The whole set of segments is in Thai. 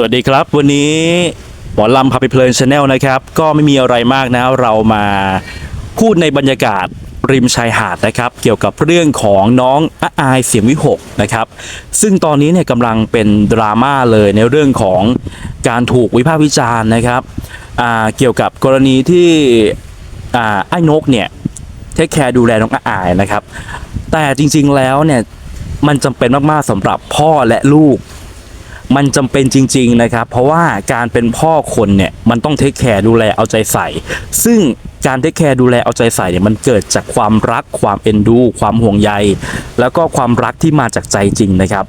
สวัสดีครับ วันนี้หมอลำพาไปเพลินชาแนลนะครับ ก็ไม่มีอะไรมากนะ เรามาพูดในบรรยากาศริมชายหาดนะครับ เกี่ยวกับเรื่องของน้องอาอายเสียงวิหกนะครับ ซึ่งตอนนี้เนี่ยกำลังเป็นดราม่าเลยในเรื่องของการถูกวิพากษ์วิจารณ์นะครับเกี่ยวกับกรณีที่ไอ้นกเนี่ยเทคแคร์ดูแลน้องอาอายนะครับ แต่จริงๆแล้วเนี่ยมันจำเป็นมากๆสำหรับพ่อและลูก มันจำเป็นจริง ๆนะครับ เพราะว่าการเป็นพ่อคนเนี่ยมันต้องเทคแคร์ดูแลเอาใจใส่ ซึ่งการเทคแคร์ดูแลเอาใจใส่เนี่ยมันเกิดจากความรักความเอ็นดู ความห่วงใย แล้วก็ความรักที่มาจากใจจริงนะครับ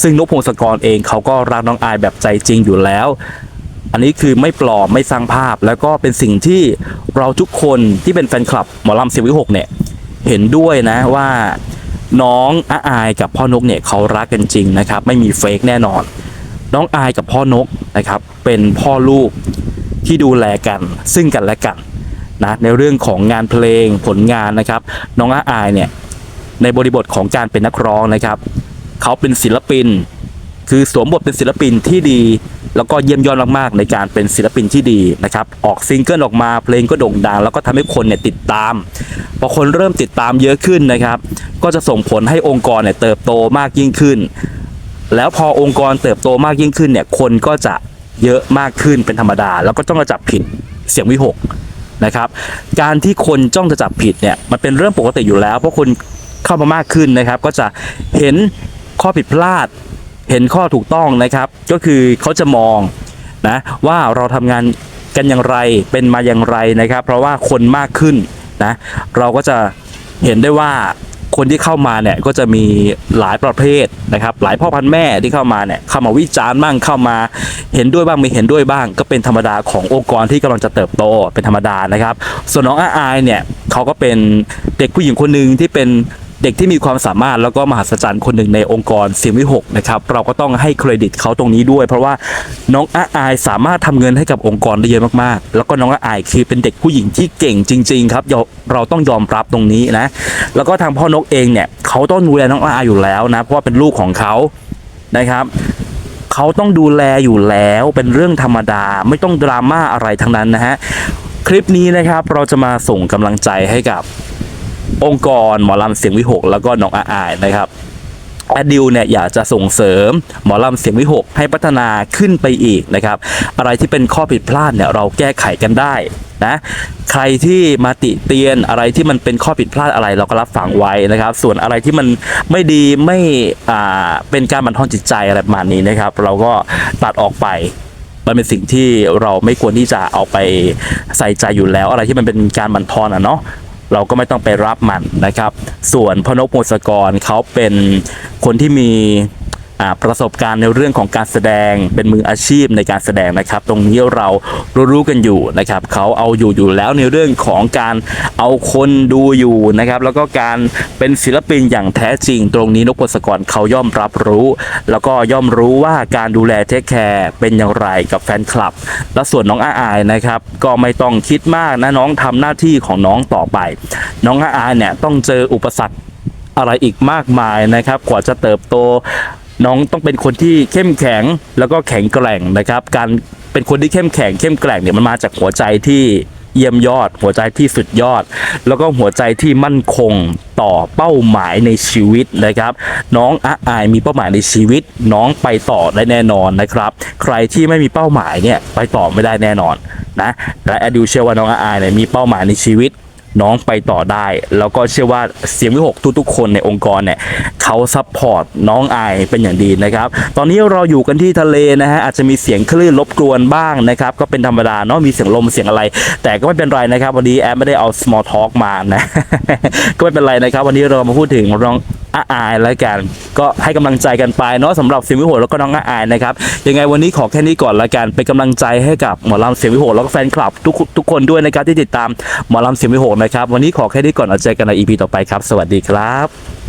ซึ่งนกพงศกรเองเขาก็รักน้องอายแบบใจจริงอยู่แล้ว อันนี้คือไม่ปลอมไม่สร้างภาพ แล้วก็เป็นสิ่งที่เราทุกคนที่เป็นแฟนคลับหมอลำเสียงวิหกเนี่ยเห็นด้วยนะว่าน้องอาอายกับพ่อนกเนี่ยเขารักกันจริงนะครับ ไม่มีเฟกแน่นอน น้องอายกับพ่อนกนะครับ เป็นพ่อลูกที่ดูแลกัน ซึ่งกันและกันนะในเรื่องของงานเพลงผลงานนะครับ น้องอายเนี่ยในบริบทของการเป็นนักร้องนะครับ เขาเป็นศิลปิน คือสวมบทเป็นศิลปินที่ดี แล้วก็เยี่ยมยอดมากๆในการเป็นศิลปินที่ดีนะครับ ออกซิงเกิลออกมาเพลงก็โด่งดัง แล้วก็ทำให้คนเนี่ยติดตามพอคนเริ่มติดตามเยอะขึ้นนะครับ ก็จะส่งผลให้องค์กรเนี่ยเติบโตมากยิ่งขึ้น แล้วพอองค์กรเติบโตมากยิ่งขึ้นเนี่ยคนก็จะเยอะมากขึ้นเป็นธรรมดา แล้วก็ต้องมาจับผิดเสียงวิหกนะครับ การที่คนจ้องจะจับผิดเนี่ยมันเป็นเรื่องปกติอยู่แล้ว เพราะคนเข้ามามากขึ้นนะครับ ก็จะเห็นข้อผิดพลาด เห็นข้อถูกต้องนะครับ ก็คือเขาจะมองนะว่าเราทำงานกันอย่างไรเป็นมาอย่างไรนะครับ เพราะว่าคนมากขึ้นนะเราก็จะเห็นได้ว่า คนที่เข้ามาเนี่ยก็จะมีหลายประเภทนะครับ หลายพ่อพันธุ์แม่ที่เข้ามาเนี่ยเข้ามาวิจารณ์บ้างเข้ามา เห็นด้วยบ้างไม่เห็นด้วยบ้าง ก็เป็นธรรมดาขององค์กรที่กำลังจะเติบโตเป็นธรรมดานะครับ ส่วนน้องอาอายเนี่ยเขาก็เป็นเด็กผู้หญิงคนหนึ่งที่เป็น เด็กที่มีความสามารถแล้วก็มหัศจรรย์คนหนึ่งในองค์กรเสียงวิหกนะครับเราก็ต้องให้เครดิตเขาตรงนี้ด้วย เพราะว่าน้องอาอายสามารถทำเงินให้กับองค์กรได้เยอะมากๆ แล้วก็น้องอาอายคือเป็นเด็กผู้หญิงที่เก่งจริง ๆ ครับเราเราต้องยอมรับตรงนี้นะแล้วก็ทางพ่อนกเองเนี่ยเขาต้องดูแลน้องอาอายอยู่แล้วนะเพราะว่าเป็นลูกของเขานะครับเขาต้องดูแลอยู่แล้วเป็นเรื่องธรรมดาไม่ต้องดราม่าอะไรทั้งนั้นนะฮะคลิปนี้นะครับเราจะมาส่งกำลังใจให้กับ องค์กรหมอลำเสียงวิหกแล้วก็น้องอาอายนะครับแอดดิวเนี่ยอยากจะส่งเสริมหมอลำเสียงวิหกให้พัฒนาขึ้นไปอีกนะครับ อะไรที่เป็นข้อผิดพลาดเนี่ยเราแก้ไขกันได้นะใครที่มาติเตียนอะไรที่มันเป็นข้อผิดพลาดอะไรเราก็รับฟังไว้นะครับ ส่วนอะไรที่มันไม่ดีไม่อ่าเป็นการบั่นทอนจิตใจอะไรประมาณนี้นะครับ เราก็ตัดออกไปมันเป็นสิ่งที่เราไม่ควรที่จะเอาไปใส่ใจอยู่แล้ว อะไรที่มันเป็นการบั่นทอนอะเนาะ เราก็ไม่ต้องไปรับมันนะครับ ส่วนพนกมศกรเขาเป็นคนที่มี ประสบการณ์ในเรื่องของการแสดงเป็นมืออาชีพในการแสดงนะครับ ตรงนี้เรารู้กันอยู่นะครับเขาเอาอยู่อยู่แล้วในเรื่องของการเอาคนดูอยู่นะครับแล้วก็การเป็นศิลปินอย่างแท้จริง ตรงนี้นกพศกรเขาย่อมรับรู้ แล้วก็ย่อมรู้ว่าการดูแลเทคแคร์เป็นอย่างไรกับแฟนคลับ และส่วนน้องอาอายนะครับก็ไม่ต้องคิดมากนะน้องทำหน้าที่ของน้องต่อไป น้องอาอายเนี่ยต้องเจออุปสรรคอะไรอีกมากมายนะครับ กว่าจะเติบโต น้องต้องเป็นคนที่เข้มแข็งแล้วก็แข็งแกร่งนะครับ การเป็นคนที่เข้มแข็งเข้มแกร่งเนี่ยมันมาจากหัวใจที่เยี่ยมยอด หัวใจที่สุดยอด แล้วก็หัวใจที่มั่นคงต่อเป้าหมายในชีวิตนะครับ น้องอาอายมีเป้าหมายในชีวิต น้องไปต่อได้แน่นอนนะครับ ใครที่ไม่มีเป้าหมายเนี่ยไปต่อไม่ได้แน่นอนนะและแอดิวเชื่อว่าน้องอาอายเนี่ยมีเป้าหมายในชีวิต น้องไปต่อได้ แล้วก็เชื่อว่าเสียงวิหกทุกๆคนในองค์กรเนี่ยเขาซัพพอร์ตน้องอายเป็นอย่างดีนะครับ ตอนนี้เราอยู่กันที่ทะเลนะฮะอาจจะมีเสียงคลื่นรบกวนบ้างนะครับก็เป็นธรรมดาเนาะมีเสียงลมเสียงอะไร แต่ก็ไม่เป็นไรนะครับวันนี้แอมไม่ได้เอา small talk มานะก็ไม่เป็นไรนะครับ วันนี้เรามาพูดถึงน้ อาอายแล้วกัน ก็ให้กำลังใจกันไปเนาะสำหรับเสียงวิหกแล้วก็น้องอาอายนะครับยังไงวันนี้ขอแค่นี้ก่อนละกันเป็นกำลังใจให้กับหมอลำเสียงวิหกแล้วก็แฟนคลับทุกทุกคนด้วยนะครับที่ติดตามหมอลำเสียงวิหกนะครับวันนี้ขอแค่นี้ก่อนเอาเจอกันในอีพีต่อไปครับ สวัสดีครับ